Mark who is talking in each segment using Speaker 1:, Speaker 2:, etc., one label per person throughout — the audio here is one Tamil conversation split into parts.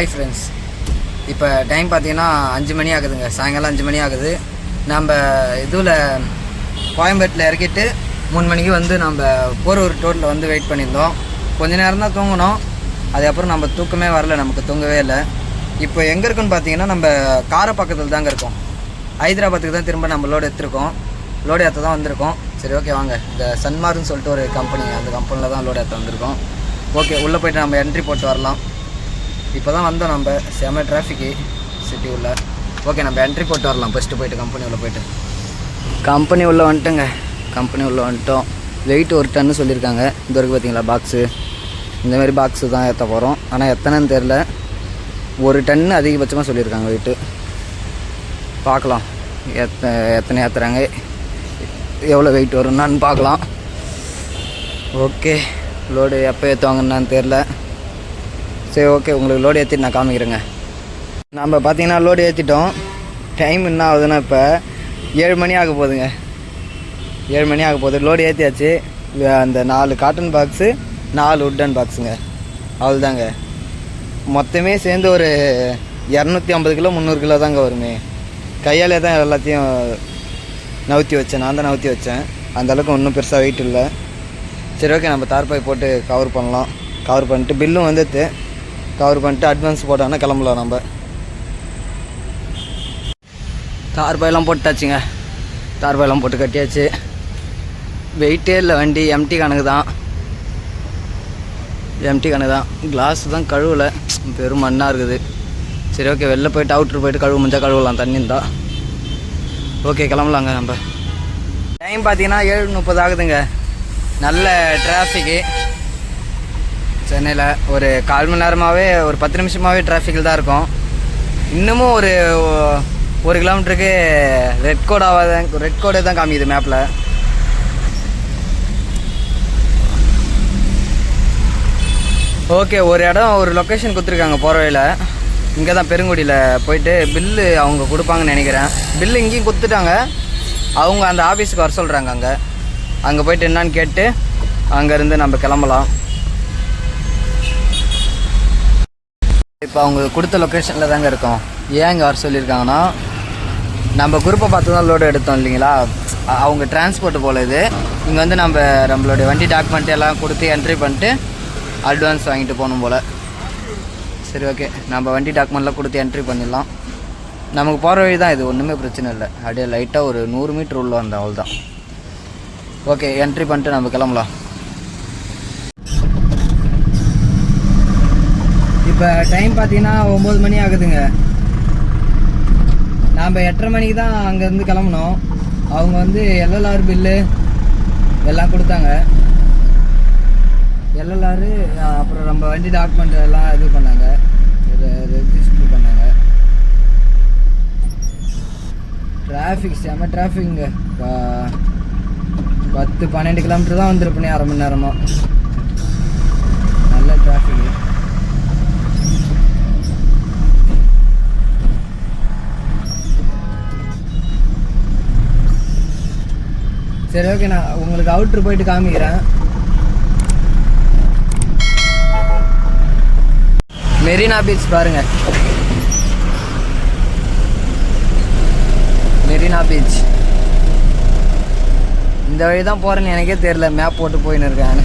Speaker 1: ஹாய் ஃப்ரெண்ட்ஸ் இப்போ டைம் பார்த்தீங்கன்னா அஞ்சு மணி ஆகுதுங்க. சாயங்காலம் அஞ்சு மணி ஆகுது. நம்ம இதில் கோயம்பேட்டில் இறக்கிட்டு மூணு மணிக்கு வந்து நம்ம போரூர் டோட்டில் வந்து வெயிட் பண்ணியிருந்தோம். கொஞ்ச நேரம் தான் தூங்கினோம். அதுக்கப்புறம் நம்ம தூக்கமே வரல நமக்கு தூங்கவே இல்லை. இப்போ எங்கே இருக்குன்னு பார்த்தீங்கன்னா நம்ம காரை பக்கத்தில் தாங்க இருக்கோம். ஹைதராபாத்துக்கு தான் திரும்ப நம்ம லோடு எடுத்திருக்கோம். லோடு ஏற்ற தான் வந்திருக்கோம். சரி ஓகே வாங்க. இந்த சன்மார்னு சொல்லிட்டு ஒரு கம்பெனி அந்த கம்பெனியில் தான் லோடு ஏற்ற வந்திருக்கோம். ஓகே உள்ளே போயிட்டு நம்ம என்ட்ரி போட்டு வரலாம். இப்போ தான் வந்தோம் நம்ம. செம டிராஃபிக்கு சிட்டி உள்ள. ஓகே நம்ம என்ட்ரி போட்டு வரலாம். ஃபஸ்ட்டு போயிட்டு கம்பெனி உள்ளே போயிட்டு. கம்பெனி உள்ளே வந்துட்டோங்க. கம்பெனி உள்ளே வந்துட்டோம். வெயிட் ஒரு டன்னு சொல்லியிருக்காங்க. இந்த வரைக்கும் பார்த்தீங்களா? பாக்ஸு இந்தமாரி பாக்ஸு தான் ஏற்ற போகிறோம் ஆனால் எத்தனைன்னு தெரில ஒரு டன்னு அதிகபட்சமாக சொல்லியிருக்காங்க வெயிட்டு பார்க்கலாம். எத்த எத்தனை ஏற்றுறாங்க எவ்வளோ வெயிட் வரும்னான்னு பார்க்கலாம். ஓகே லோடு எப்போ ஏற்றுவாங்கன்னு தெரில சரி ஓகே உங்களுக்கு லோடு ஏற்றிட்டு நான் காமிக்கிறேங்க. நம்ம பார்த்தீங்கன்னா லோடு ஏற்றிட்டோம் டைம் என்ன ஆகுதுன்னா இப்போ ஏழு மணி ஆக போகுதுங்க. ஏழு மணி ஆக போகுது. லோடு ஏற்றியாச்சு அந்த நாலு காட்டன் பாக்ஸு நாலு உட்டன் பாக்ஸுங்க அவ்வளோதாங்க மொத்தமே சேர்ந்து ஒரு இரநூத்தி ஐம்பது கிலோ முந்நூறு கிலோ தாங்க வருமே. கையாலே தான் எல்லாத்தையும் நவுத்தி வச்சேன். நான் தான் நவுத்தி வச்சேன். அந்தளவுக்கு ஒன்றும் பெருசாக வெயிட் இல்லை. சரி ஓகே நம்ம தார்பாய் போட்டு கவர் பண்ணலாம். கவர் பண்ணிட்டு பில்லும் வந்துட்டு கவர் பண்ணிட்டு அட்வான்ஸ் போட்டோன்னா கிளம்பலாம் நம்ம. தார்பாயெல்லாம் போட்டாச்சுங்க தார்பாயெல்லாம் போட்டு கட்டியாச்சு. வெயிட்டே இல்லை வண்டி எம்டி கணக்கு தான். எம்டி கணக்கு தான். கிளாஸ் தான் கழுவலை. பெரும் மண்ணாக இருக்குது. சரி ஓகே வெளில போயிட்டு அவுட்ரு போயிட்டு கழுவு முடிஞ்சால் கழுவலாம். தண்ணி இருந்தால் ஓகே கிளம்பலாங்க நம்ம. டைம் பார்த்தீங்கன்னா ஏழு முப்பது ஆகுதுங்க. நல்ல டிராஃபிக்கு சென்னையில் ஒரு கால் மணி நேரமாகவே ஒரு பத்து நிமிஷமாகவே டிராஃபிக்கில் தான் இருக்கும். இன்னமும் ஒரு ஒரு கிலோமீட்டருக்கு ரெட் கோடாக தான் ரெட் கோடே தான் காமிக்குது மேப்பில் ஓகே ஒரு இடம் ஒரு லொக்கேஷன் கொடுத்துருக்காங்க போகிற வழியில். இங்கே தான் பெருங்குடியில் போயிட்டு பில்லு அவங்க கொடுப்பாங்கன்னு நினைக்கிறேன். பில்லு இங்கேயும் கொடுத்துட்டாங்க. அவங்க அந்த ஆஃபீஸுக்கு வர சொல்கிறாங்க அங்கே. அங்கே போயிட்டு என்னான்னு கேட்டு அங்கேருந்து நம்ம கிளம்பலாம். இப்போ அவங்க கொடுத்த லொக்கேஷனில் தாங்க இருக்கோம். ஏன் இங்கே வர சொல்லியிருக்காங்கன்னா நம்ம குரூப்பை பார்த்து தான் லோடு எடுத்தோம் இல்லைங்களா? அவங்க டிரான்ஸ்போர்ட் போல இது. இங்கே வந்து நம்ம நம்மளுடைய வண்டி டாக்குமெண்ட் எல்லாம் கொடுத்து என்ட்ரி பண்ணிட்டு அட்வான்ஸ் வாங்கிட்டு போகணும் போல். சரி ஓகே நம்ம வண்டி டாக்குமெண்ட்லாம் கொடுத்து என்ட்ரி பண்ணிடலாம். நமக்கு போகிற வழி தான் இது. ஒன்றுமே பிரச்சனை இல்லை. அப்படியே லைட்டாக ஒரு நூறு மீட்ரு உள்ள வந்தேன் அவ்வளோதான் ஓகே என்ட்ரி பண்ணிட்டு நம்ம கிளம்பலாம். இப்போ டைம் பார்த்தீங்கன்னா ஒம்பது மணி ஆகுதுங்க. நாம் எட்டரை மணிக்கு தான் அங்கேருந்து கிளம்புனோம். அவங்க வந்து எல்எல்ஆர் பில்லு எல்லாம் கொடுத்தாங்க. எல்எல்ஆர் அப்புறம் நம்ம வண்டி டாக்குமெண்ட் எல்லாம் இது பண்ணாங்க. ரெஜிஸ்டர் பண்ணாங்க. டிராஃபிக் செம டிராஃபிக்ங்க பத்து பன்னெண்டு கிலோமீட்டர் தான் வந்திருப்பேனே அரை மணி நேரமாக நல்ல டிராஃபிக்கு சரி ஓகே நான் உங்களுக்கு அவுட்ரு போயிட்டு காமிக்கிறேன். மெரினா பீச் பாருங்க. மெரினா பீச். இந்த வழி தான் போகிறேன்னு எனக்கே தெரியல மேப் போட்டு போயின்னு இருக்கேன்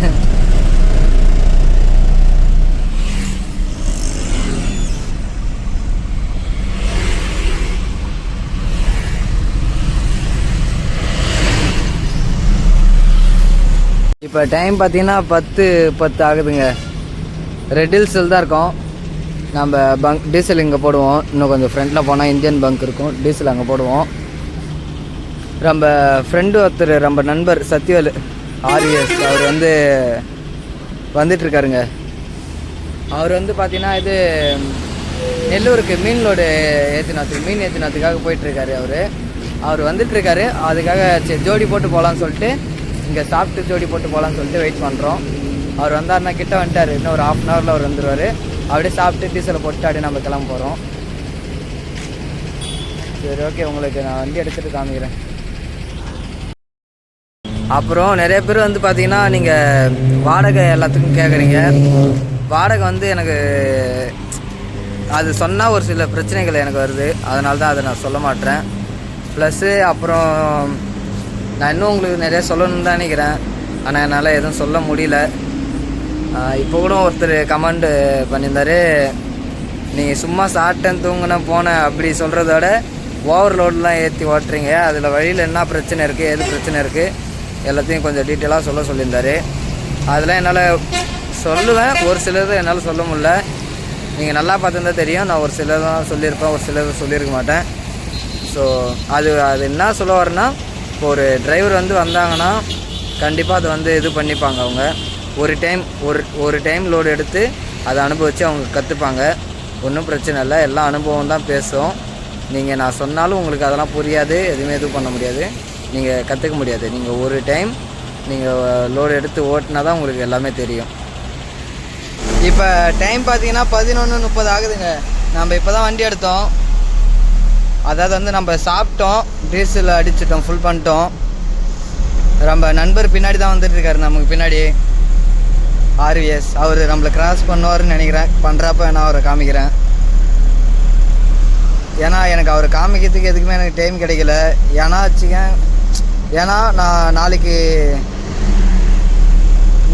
Speaker 1: இப்போ டைம் பார்த்தீங்கன்னா பத்து பத்து ஆகுதுங்க. ரெட் ஹில்ஸில் தான் இருக்கோம். நம்ம பங்க் டீசல் இங்கே போடுவோம். இன்னும் கொஞ்சம் ஃப்ரண்ட்டில் போனால் இந்தியன் பங்க் இருக்கும். டீசல் அங்கே போடுவோம். நம்ம ஃப்ரெண்டு ஒருத்தர் நம்ம நண்பர் சத்யவேலு ஆர்விஎஸ் அவர் வந்து வந்துட்டுருக்காருங்க அவர் வந்து பார்த்தீங்கன்னா இது நெல்லூருக்கு மீன் லோடு மீன் ஏற்றினாத்துக்காக போயிட்டுருக்காரு அவர். அவர் வந்துட்டுருக்காரு அதுக்காக சரி ஜோடி போட்டு போகலான்னு சொல்லிட்டு இங்கே சாப்பிட்டு ஜோடி போட்டு போகலான்னு சொல்லிட்டு வெயிட் பண்ணுறோம் அவர் வந்தாருன்னா கிட்ட வந்துட்டார். இன்னும் ஒரு ஹாஃப் அன் ஹவரில் அவர் வந்துடுவார் அப்படியே சாப்பிட்டு டீசலை போட்டு அப்படியே நம்ம கிளம்ப போகிறோம் சரி ஓகே உங்களுக்கு நான் வண்டி எடுத்துகிட்டு காமிக்கிறேன். அப்புறம் நிறைய பேர் வந்து பார்த்தீங்கன்னா நீங்கள் வாடகை எல்லாத்துக்கும் கேட்குறீங்க வாடகை வந்து எனக்கு அது சொன்னால் ஒரு சில பிரச்சனைகள் எனக்கு வருது. அதனால தான் அதை நான் சொல்ல மாட்டேன் ப்ளஸ்ஸு அப்புறம் நான் இன்னும் உங்களுக்கு நிறைய சொல்லணும்னு தான் நினைக்கிறேன். ஆனால் என்னால் எதுவும் சொல்ல முடியல. இப்போ கூட ஒருத்தர் கமெண்ட் பண்ணியிருந்தார். நீங்கள் சும்மா சாப்பிட்டேன் தூங்கின போனேன் அப்படி சொல்கிறத விட ஓவர்லோட்லாம் ஏற்றி ஓட்டுறீங்க. அதில் வழியில் என்ன பிரச்சனை இருக்குது எது பிரச்சனை இருக்குது எல்லாத்தையும் கொஞ்சம் டீட்டெயிலாக சொல்ல சொல்லியிருந்தாரு. அதெல்லாம் என்னால் சொல்லுவேன். ஒரு சிலது என்னால் சொல்ல முடியல. நீங்கள் நல்லா பார்த்துருந்தா தெரியும். நான் ஒரு சிலதான் சொல்லியிருப்பேன் ஒரு சிலது சொல்லியிருக்க மாட்டேன். ஸோ அது அது என்ன சொல்ல வரேன்னா இப்போ ஒரு டிரைவர் வந்து வந்தாங்கன்னா கண்டிப்பாக அதை வந்து இது பண்ணிப்பாங்க அவங்க. ஒரு டைம் ஒரு ஒரு டைம் லோடு எடுத்து அதை அனுபவித்து அவங்க கற்றுப்பாங்க ஒன்றும் பிரச்சனை இல்லை. எல்லா அனுபவம் தான் பேசும். நீங்கள் நான் சொன்னாலும் உங்களுக்கு அதெல்லாம் புரியாது. எதுவுமே எதுவும் பண்ண முடியாது. நீங்கள் கற்றுக்க முடியாது. நீங்கள் ஒரு டைம் நீங்கள் லோடு எடுத்து ஓட்டினா தான் உங்களுக்கு எல்லாமே தெரியும். இப்போ டைம் பார்த்தீங்கன்னா பதினொன்று முப்பது ஆகுதுங்க. நம்ம இப்போ தான் வண்டி எடுத்தோம். அதாவது வந்து நம்ம சாப்பிட்டோம் டீசல் அடிச்சிட்டோம் ஃபுல் பண்ணிட்டோம். நம்ம நண்பர் பின்னாடி தான் வந்துட்டு இருக்காரு நமக்கு பின்னாடி. ஆர்விஎஸ் அவர் நம்மளை கிராஸ் பண்ணுவார்னு நினைக்கிறேன். பண்ணுறப்ப நான் அவரை காமிக்கிறேன். ஏன்னா எனக்கு அவரை காமிக்கிறதுக்கு எதுக்குமே எனக்கு டைம் கிடைக்கல. ஏன்னா வச்சுக்கேன் ஏன்னா நான் நாளைக்கு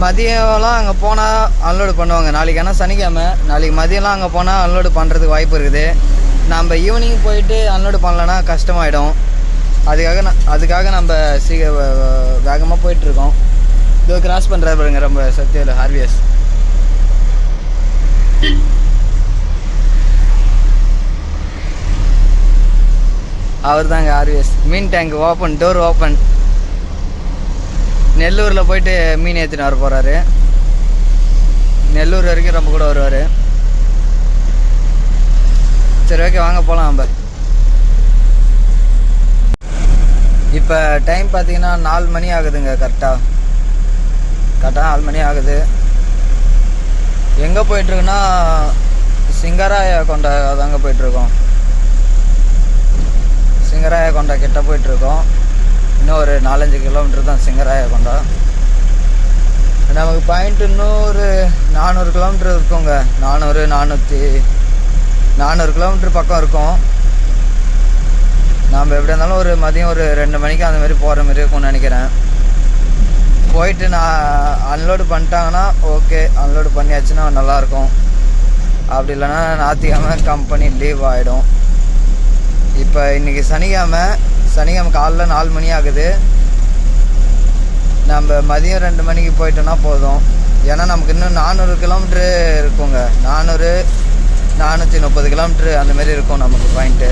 Speaker 1: மதியம்லாம் அங்கே போனால் அன்லோடு பண்ணுவாங்க. நாளைக்கு ஆனால் சனிக்கிழமை. நாளைக்கு மதியம்லாம் அங்கே போனால் அன்லோடு பண்ணுறதுக்கு வாய்ப்பு இருக்குது. நம்ம ஈவினிங் போயிட்டு அன்லோடு பண்ணலன்னா கஷ்டமாயிடும். அதுக்காக நான் அதுக்காக நம்ம சீக்க வேகமாக போயிட்டுருக்கோம். இதோ கிராஸ் பண்ணுறாரு பாருங்க ரொம்ப சத்தியில் ஹார்வியஸ் அவர் தாங்க ஆர்விஎஸ் மீன் டேங்க் ஓப்பன் டோர் ஓப்பன் நெல்லூரில் போயிட்டு மீன் ஏற்றினார் போகிறாரு நெல்லூர் வரைக்கும் ரொம்ப கூட வருவார். சரி ஓகே வாங்க போகலாம் நம்ம இப்போ டைம் பார்த்தீங்கன்னா நாலு மணி ஆகுதுங்க கரெக்டாக கரெக்டாக நாலு மணி ஆகுது. எங்கே போயிட்டுருக்குன்னா சிங்கராய கொண்ட தாங்க போயிட்டுருக்கோம். சிங்கராய கொண்டா கிட்ட போயிட்டுருக்கோம். இன்னும் ஒரு நாலஞ்சு கிலோமீட்டர் தான் சிங்கராய கொண்டா. நமக்கு பாயிண்ட் இன்னும் ஒரு நானூறு கிலோமீட்டர் இருக்குங்க. நானூறு நானூற்றி நானூறு கிலோமீட்டர் பக்கம் இருக்கும். நாம் எப்படி இருந்தாலும் ஒரு மதியம் ஒரு ரெண்டு மணிக்கு அந்த மாதிரி போகிற மாதிரி இருக்கும்னு நினைக்கிறேன். போயிட்டு நான் அன்லோடு பண்ணிட்டாங்கன்னா ஓகே அன்லோடு பண்ணியாச்சுன்னா நல்லாயிருக்கும் அப்படி இல்லைன்னா ஞாத்திக்கிழமை கம்பெனி லீவ் ஆகிடும் இப்போ இன்றைக்கி சனிக்கிழமை சனிக்கிழமை காலைல நாலு மணி ஆகுது. நம்ம மதியம் ரெண்டு மணிக்கு போயிட்டோன்னா போதும். ஏன்னா நமக்கு இன்னும் நானூறு கிலோமீட்ரு இருக்குங்க. நானூறு நானூற்றி முப்பது கிலோமீட்ரு அந்த மாதிரி இருக்கும் நமக்கு பாயிண்ட்டு.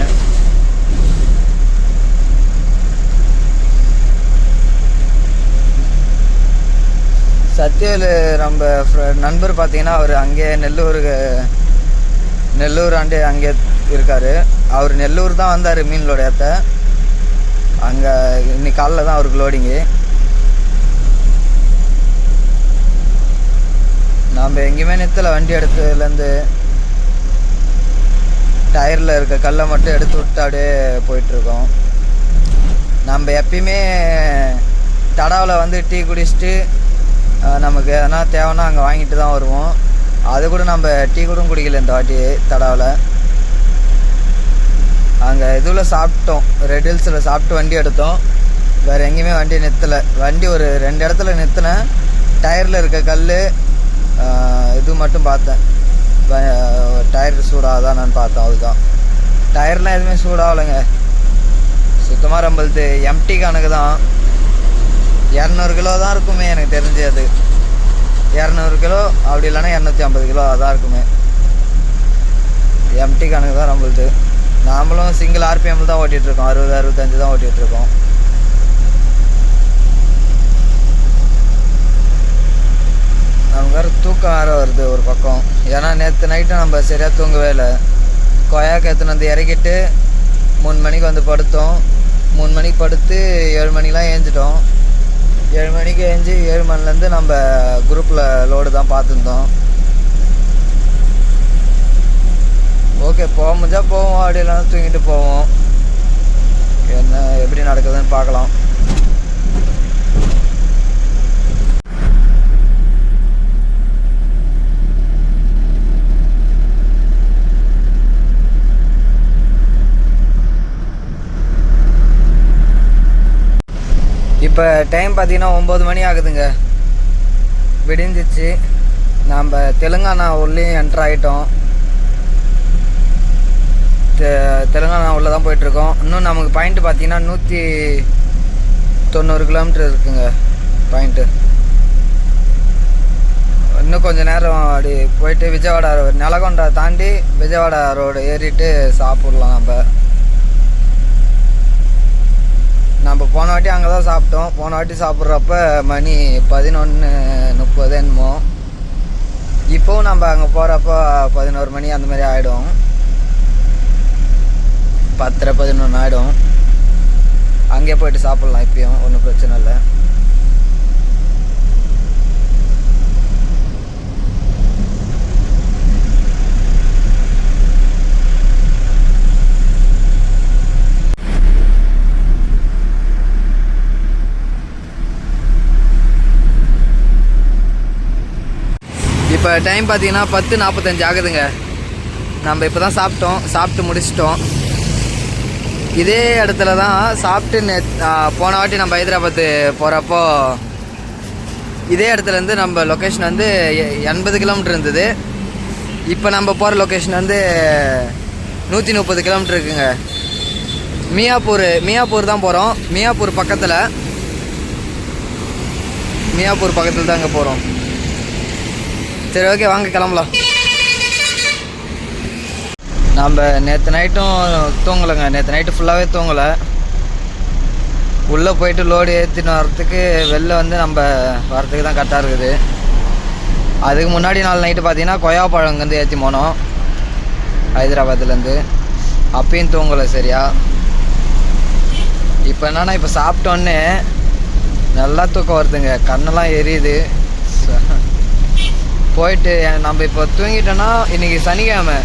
Speaker 1: சத்யவேலு நம்ம நண்பர் பார்த்தீங்கன்னா அவர் அங்கே நெல்லூருக்கு நெல்லூர் ஆண்டு அங்கே இருக்கார். அவர் நெல்லூர் தான் வந்தார் மீன் லோடு ஏற்ற அங்கே இன்னைக்கு காலைல தான் அவருக்கு லோடிங்கு நாம் எங்கேயுமே நிறுத்தலை வண்டி எடுத்ததுலேருந்து டயரில் இருக்க கல்லை மட்டும் எடுத்து விட்டு அப்படியே போயிட்டுருக்கோம். நம்ம எப்பயுமே தடாவில் வந்து டீ குடிச்சிட்டு நமக்கு எதனா தேவைன்னா அங்கே வாங்கிட்டு தான் வருவோம். அது கூட நம்ம டீ கூட குடிக்கல இந்த வாட்டி தடாவில். அங்கே இதில் சாப்பிட்டோம். ரெட் ஹில்ஸில் சாப்பிட்டு வண்டி எடுத்தோம். வேறு எங்கேயுமே வண்டி நிறுத்தலை வண்டி ஒரு ரெண்டு இடத்துல நிறுத்தினேன் டயரில் இருக்க கல் இது மட்டும் பார்த்தேன். டயர் சூடாகுதான்னு பார்த்தோம் அதுதான் டயர்லாம் எதுவுமே சூடாகலைங்க. சுத்தமாக ரம்பளுது எம்டி கணக்கு தான் இரநூறு கிலோ தான் இருக்குமே எனக்கு தெரிஞ்சு அது. இரநூறு கிலோ அப்படி இல்லைன்னா இரநூத்தி ஐம்பது கிலோ அதான் இருக்குமே. எம்டி கணக்கு தான் நம்மளுது நாமளும் சிங்கிள் ஆர்பிஎம் தான் ஓட்டிகிட்டு இருக்கோம். அறுபது அறுபத்தஞ்சு தான் ஓட்டிகிட்டு நமக்கு வேறு தூக்கம் வேறு வருது ஒரு பக்கம். ஏன்னா நேற்று நைட்டு நம்ம சரியாக தூங்கவே இல்லை. கொயாக்கு எடுத்துன்னு வந்து இறக்கிட்டு மூணு மணிக்கு வந்து படுத்தோம். மூணு மணிக்கு படுத்து ஏழு மணிக்கெலாம் ஏஞ்சிட்டோம். ஏழு மணிக்கு ஏஞ்சி ஏழு மணிலேருந்து நம்ம குரூப்பில் லோடு தான் பார்த்துருந்தோம். ஓகே போக முடிஞ்சால் போவோம். அப்படி இல்லைன்னா தூங்கிட்டு போவோம். என்ன எப்படி நடக்குதுன்னு பார்க்கலாம். இப்போ டைம் பார்த்தீங்கன்னா ஒம்பது மணி ஆகுதுங்க. விடிஞ்சிச்சு. நாம் தெலுங்கானா உள்ளேயும் என்ட்ரு ஆகிட்டோம் தெ- தெலுங்கானா உள்ள தான் போயிட்டுருக்கோம். இன்னும் நமக்கு பாயிண்ட் பார்த்தீங்கன்னா நூற்றி தொண்ணூறு கிலோமீட்டர் இருக்குங்க பாயிண்ட்டு இன்னும் கொஞ்சம் நேரம் அப்படி போயிட்டு விஜயவாடா road, தாண்டி விஜயவாடா ரோடு ஏறிட்டு சாப்பிட்லாம் நம்ம. நம்ம போன வாட்டி அங்கே தான் சாப்பிட்டோம். போன வாட்டி சாப்பிட்றப்ப மணி பதினொன்று முப்பது என்னமோ. இப்போவும் நம்ம அங்கே போகிறப்ப பதினோரு மணி அந்த மாதிரி ஆகிடும் பத்தரை பதினொன்று ஆகிடும் அங்கே போயிட்டு சாப்பிட்லாம் இப்பயும். ஒன்றும் பிரச்சனை இல்லை. இப்போ டைம் பார்த்தீங்கன்னா பத்து நாற்பத்தஞ்சு ஆகுதுங்க. நம்ம இப்போ தான் சாப்பிட்டோம். சாப்பிட்டு முடிச்சிட்டோம். இதே இடத்துல தான் சாப்பிட்டு நே போன வாட்டி நம்ம ஹைதராபாத்து போகிறப்போ இதே இடத்துலேருந்து நம்ம லொக்கேஷன் வந்து எ- எண்பது கிலோமீட்டர் இருந்தது. இப்போ நம்ம போகிற லொக்கேஷன் வந்து நூற்றி முப்பது கிலோமீட்டர் இருக்குங்க. மியாப்பூர் மியாப்பூர் தான் போகிறோம் மியாப்பூர் பக்கத்தில். மியாப்பூர் பக்கத்தில் தான் அங்கே போகிறோம் சரி ஓகே வாங்க கிளம்பலாம். நம்ம நேற்று நைட்டும் தூங்கலைங்க. நேற்று நைட்டு ஃபுல்லாகவே தூங்கலை. உள்ளே போயிட்டு லோடு ஏற்றிட்டு வரத்துக்கு வெளில வந்து நம்ம வரத்துக்கு தான் கரெக்டாக இருக்குது. அதுக்கு முன்னாடி நாள் நைட்டு பார்த்தீங்கன்னா கொயா பழம் ஏற்றி போனோம். ஹைதராபாத்துலேருந்து அப்பயும் தூங்கலை சரியா. இப்போ என்னன்னா இப்போ சாப்பிட்டோன்னே நல்லா தூக்கம் வருதுங்க. கண்ணெல்லாம் எரியுது. போயிட்டு நம்ம இப்போ தூங்கிட்டோன்னா இன்றைக்கி சனிக்கிழமை.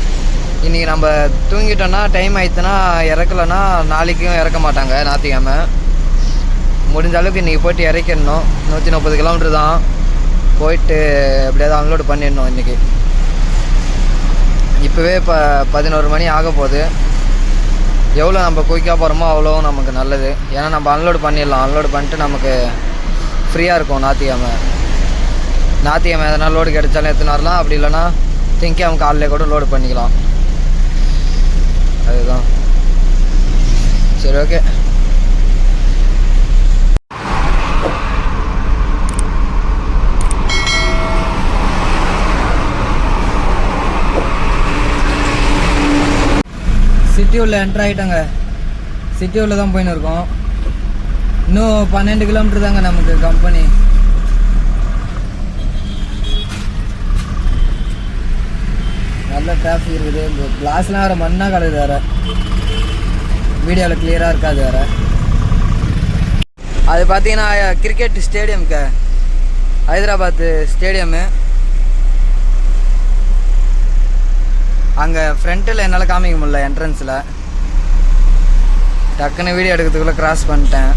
Speaker 1: இன்றைக்கி நம்ம தூங்கிட்டோன்னா டைம் ஆயிடுச்சுன்னா இறக்கலைன்னா நாளைக்கும் இறக்க மாட்டாங்க ஞாத்திக்கிழமை முடிஞ்ச அளவுக்கு இன்றைக்கி போயிட்டு இறக்கிடணும். நூற்றி முப்பது கிலோமீட்டர் தான். போயிட்டு எப்படியாவது அன்லோடு பண்ணிடணும் இன்றைக்கி இப்போவே இப்போ பதினோரு மணி ஆக போகுது. எவ்வளோ நம்ம குயிக்காக போகிறோமோ அவ்வளோ நமக்கு நல்லது. ஏன்னா நம்ம அன்லோடு பண்ணிடலாம். அன்லோடு பண்ணிட்டு நமக்கு ஃப்ரீயாக இருக்கும் ஞாத்திக்கிழமை ஞாத்திக்கிழமை எதனா லோடு கிடைச்சாலும் எடுத்துன்னு வரலாம் அப்படி இல்லைன்னா திங்கம் காலையில் கூட லோடு பண்ணிக்கலாம். அதுதான். சரி ஓகே சிட்டி உள்ள என்ட்ரு ஆகிட்டோங்க சிட்டி உள்ள தான் போயின்னு இருக்கோம். இன்னும் பன்னெண்டு கிலோமீட்டர் தாங்க நமக்கு கம்பெனி நல்ல டிராஃபிக் இருக்குது. இந்த கிளாஸ்லாம் வேறு மண்ணாக கிடக்குது வேறு. வீடியோவில் கிளியராக இருக்காது வேறு. அது பார்த்தீங்கன்னா கிரிக்கெட் ஸ்டேடியம்க்கு ஹைதராபாத் ஸ்டேடியமு அங்கே ஃப்ரண்ட்டில் என்னால் காமிக்க முடியல என்ட்ரன்ஸில் டக்குன்னு வீடியோ எடுக்கிறதுக்குள்ளே க்ராஸ் பண்ணிட்டேன்.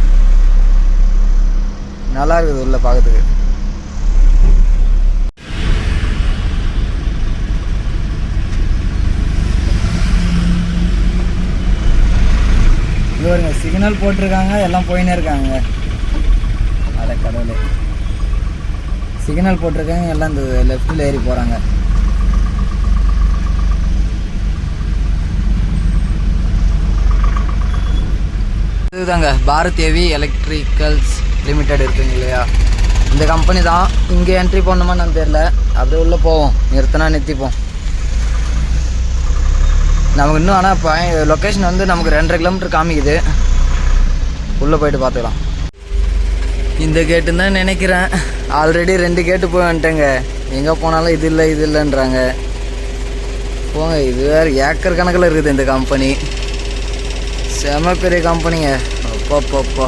Speaker 1: நல்லா இருக்குது உள்ள பார்க்கறதுக்கு பாருங்க சிக்னல் போட்டிருக்காங்க எல்லாம் போயினே இருக்காங்க. அட கடவுளே. சிக்னல் போட்டிருக்காங்க எல்லாம் இந்த லெஃப்ட்டில் ஏறி போகிறாங்க இதுதாங்க பாரத் ஹெவி எலக்ட்ரிக்கல்ஸ் லிமிடெட் இருக்குங்க இல்லையா? இந்த கம்பெனி தான் இங்கே என்ட்ரி பண்ணணுமான்னு தெரில அப்படியே உள்ளே போவோம். நிறுத்தினா நிறுத்திப்போம். நமக்கு இன்னும் ஆனால் இப்போ லொக்கேஷன் வந்து நமக்கு ரெண்டரை கிலோமீட்டர் காமிக்குது. உள்ளே போயிட்டு பார்த்துக்கலாம் இந்த கேட்டுன்னு தான் நினைக்கிறேன். ஆல்ரெடி ரெண்டு கேட்டு போய் வந்துட்டேங்க. எங்கே போனாலும் இது இல்லை இது இல்லைன்றாங்க. போங்க இது வேறு ஏக்கர் கணக்கில் இருக்குது இந்த கம்பெனி செம பெரிய கம்பெனிங்க அப்பப்பப்பா.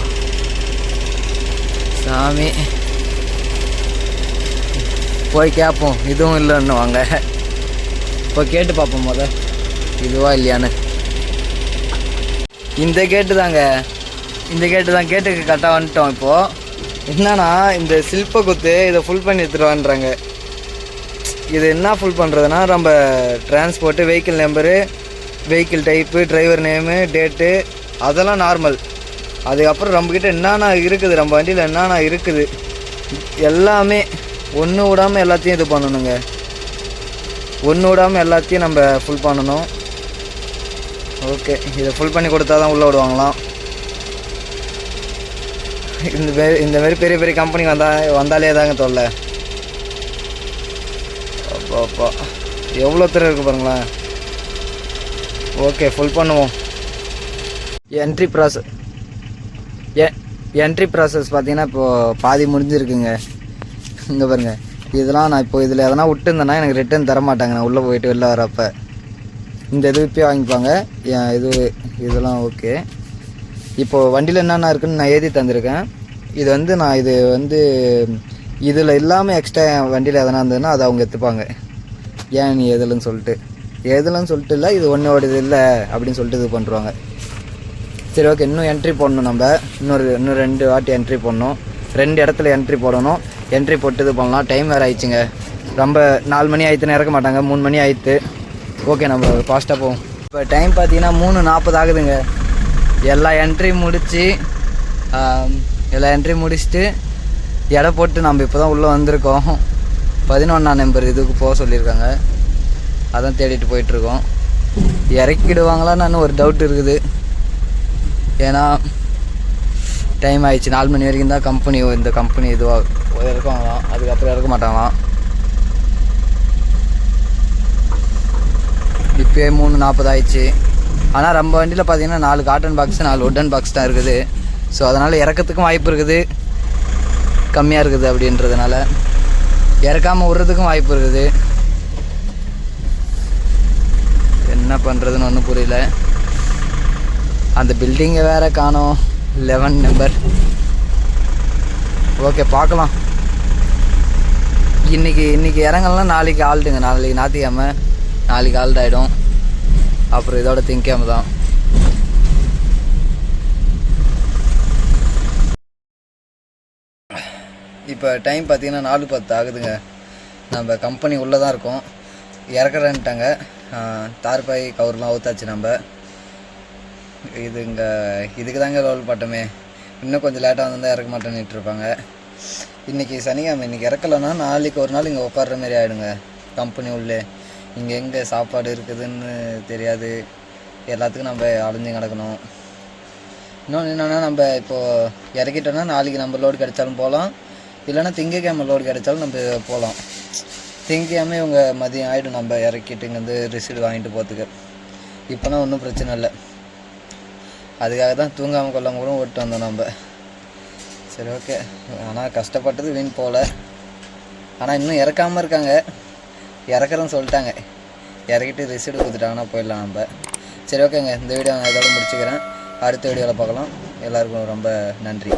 Speaker 1: சாமி. போய் கேட்போம் இதுவும் இல்லைன்னு வாங்க. இப்போ கேட்டு பார்ப்போம் முத. இதுவா இல்லையான்னு இந்த கேட்டு தாங்க இந்த கேட்டு தான் கேட்டுக்கு கரெக்டாக வந்துட்டோம் இப்போது என்னன்னா இந்த சில்ப குத்து இதை ஃபுல் பண்ணி எடுத்துருவான்றாங்க. இது என்ன ஃபுல் பண்ணுறதுனா நம்ம transport vehicle number vehicle type driver name date அதெல்லாம் நார்மல் அதுக்கப்புறம் நம்மக்கிட்ட என்னென்ன இருக்குது? நம்ம வண்டியில் என்னென்ன இருக்குது? எல்லாமே ஒன்று விடாமல் எல்லாத்தையும் இது பண்ணணுங்க. ஒன்று விடாமல் எல்லாத்தையும் நம்ம ஃபுல் பண்ணணும். ஓகே இதை ஃபுல் பண்ணி கொடுத்தா தான் உள்ளே விடுவாங்களாம் இந்த மாரி இந்தமாரி பெரிய பெரிய கம்பெனி வந்தா வந்தாலே தாங்க தொல்லை. அப்பா அப்பா. எவ்வளோ தூரம் இருக்கு பாருங்களேன். ஓகே ஃபுல் பண்ணுவோம். என்ட்ரி ப்ராசஸ் எ என்ட்ரி ப்ராசஸ் பார்த்தீங்கன்னா இப்போது பாதி முடிஞ்சிருக்குங்க. இங்கே பாருங்க. இதெல்லாம் நான் இப்போ இதில் எதனா விட்டுருந்தேன்னா எனக்கு ரிட்டர்ன் தர மாட்டாங்க நான் உள்ளே போயிட்டு வெளில வரப்போ இந்த இது இப்போயே வாங்கிப்பாங்க. என் இது இதெல்லாம் ஓகே. இப்போது வண்டியில் என்னென்ன இருக்குன்னு நான் எழுதி தந்திருக்கேன். இது வந்து நான் இது வந்து இதில் இல்லாமல் எக்ஸ்ட்ரா என் வண்டியில் எதனா இருந்ததுன்னா அதை அவங்க எடுத்துப்பாங்க. ஏன் நீ எதுலன்னு சொல்லிட்டு. எதுலன்னு சொல்லிட்டு இல்லை இது ஒன்றோடது இல்லை அப்படின்னு சொல்லிட்டு இது பண்ணுறாங்க சரி ஓகே இன்னும் என்ட்ரி போடணும் நம்ம. இன்னொரு இன்னும் ரெண்டு வாட்டி என்ட்ரி போடணும். ரெண்டு இடத்துல என்ட்ரி போடணும். என்ட்ரி போட்டு இது பண்ணலாம். டைம் வேறு ஆயிடுச்சுங்க. ரொம்ப நாலு மணி ஆயிடுத்துன்னு இறக்க மாட்டாங்க. மூணு மணி ஆயிடுத்து. ஓகே நம்ம ஃபாஸ்ட்டாக போவோம். இப்போ டைம் பார்த்தீங்கன்னா மூணு நாற்பது ஆகுதுங்க. எல்லா என்ட்ரி முடித்து எல்லா என்ட்ரி முடிச்சுட்டு எடை போட்டு நம்ம இப்போ தான் உள்ளே வந்திருக்கோம். பதினொன்றாம் நம்பர் இதுக்கு போக சொல்லியிருக்காங்க. அதான் தேடிட்டு போயிட்டுருக்கோம். இறக்கிடுவாங்களான்னு ஒரு டவுட் இருக்குது. ஏன்னா டைம் ஆயிடுச்சு. நாலு மணி வரைக்கும் தான் கம்பெனி இந்த கம்பெனி இதுவாக இறக்குவாங்களாம் அதுக்கப்புறம் இறக்க மாட்டாங்களாம். இப்போயே மூணு நாற்பது ஆயிடுச்சு ஆனால் ரொம்ப வண்டியில் பார்த்தீங்கன்னா நாலு காட்டன் பாக்ஸ் நாலு உட்டன் பாக்ஸ் தான் இருக்குது. ஸோ அதனால் இறக்கத்துக்கும் வாய்ப்பு இருக்குது. கம்மியாக இருக்குது அப்படின்றதுனால. இறக்காமல் விட்றதுக்கும் வாய்ப்பு இருக்குது. என்ன பண்ணுறதுன்னு ஒன்றும் புரியல. அந்த பில்டிங்கை வேற காணோம். லெவன் நம்பர் ஓகே பார்க்கலாம். இன்னைக்கு இன்றைக்கி இறங்கலாம் நாளைக்கு ஆளுட்டுங்க நாளைக்கு ஞாத்திக்கிழமை நாளைக்கு ஆல்ட் ஆகிடும் அப்புறம் இதோட திங்கக்கிழமை தான். இப்போ டைம் பார்த்தீங்கன்னா நாலு பத்து ஆகுதுங்க. நம்ம கம்பெனி உள்ளே தான் இருக்கோம். இறக்குறேன்ட்டாங்க. தார்பாய் கவர்லாம் ஊத்தாச்சு நம்ம. இது இங்கே இதுக்கு தாங்க ரோல் பாட்டமே. இன்னும் கொஞ்சம் லேட்டாக வந்திருந்தா இறக்க மாட்டேன்னுட்டு இருப்பாங்க. இன்றைக்கி சனிக்கிழமை இன்றைக்கி இறக்கலைன்னா நாளைக்கு ஒரு நாள் இங்கே உட்கார்ற மாதிரி ஆகிடுங்க கம்பெனி உள்ளே. இங்கே எங்கே சாப்பாடு இருக்குதுன்னு தெரியாது. எல்லாத்துக்கும் நம்ம அலைஞ்சு கிடக்கணும். இன்னொன்று என்னென்னா நம்ம இப்போது இறக்கிட்டோன்னா நாளைக்கு நம்ம லோடு கிடைச்சாலும் போகலாம். இல்லைன்னா திங்கக்கிழமை லோடு கிடைச்சாலும் நம்ம போகலாம். திங்கக்கிழமை இவங்க மதியம் ஆகிடும் நம்ம இறக்கிட்டு இங்கேருந்து ரிசீடு வாங்கிட்டு போகிறதுக்கு இப்போனா ஒன்றும் பிரச்சனை இல்லை. அதுக்காக தான் தூங்காமல் கொள்ளாமல் கூட ஓட்டு வந்தோம் நம்ம. சரி ஓகே ஆனால் கஷ்டப்பட்டது வீண் போகல. ஆனால் இன்னும் இறக்காமல் இருக்காங்க. இறக்குறேன்னு சொல்லிட்டாங்க. இறக்கிட்டு ரிசீடு கொடுத்துட்டாங்கன்னா போயிடலாம் நம்ம. சரி ஓகேங்க இந்த வீடியோ நான் இதோட முடிச்சுக்கிறேன். அடுத்த வீடியோவில் பார்க்கலாம். எல்லாருக்கும் ரொம்ப நன்றி.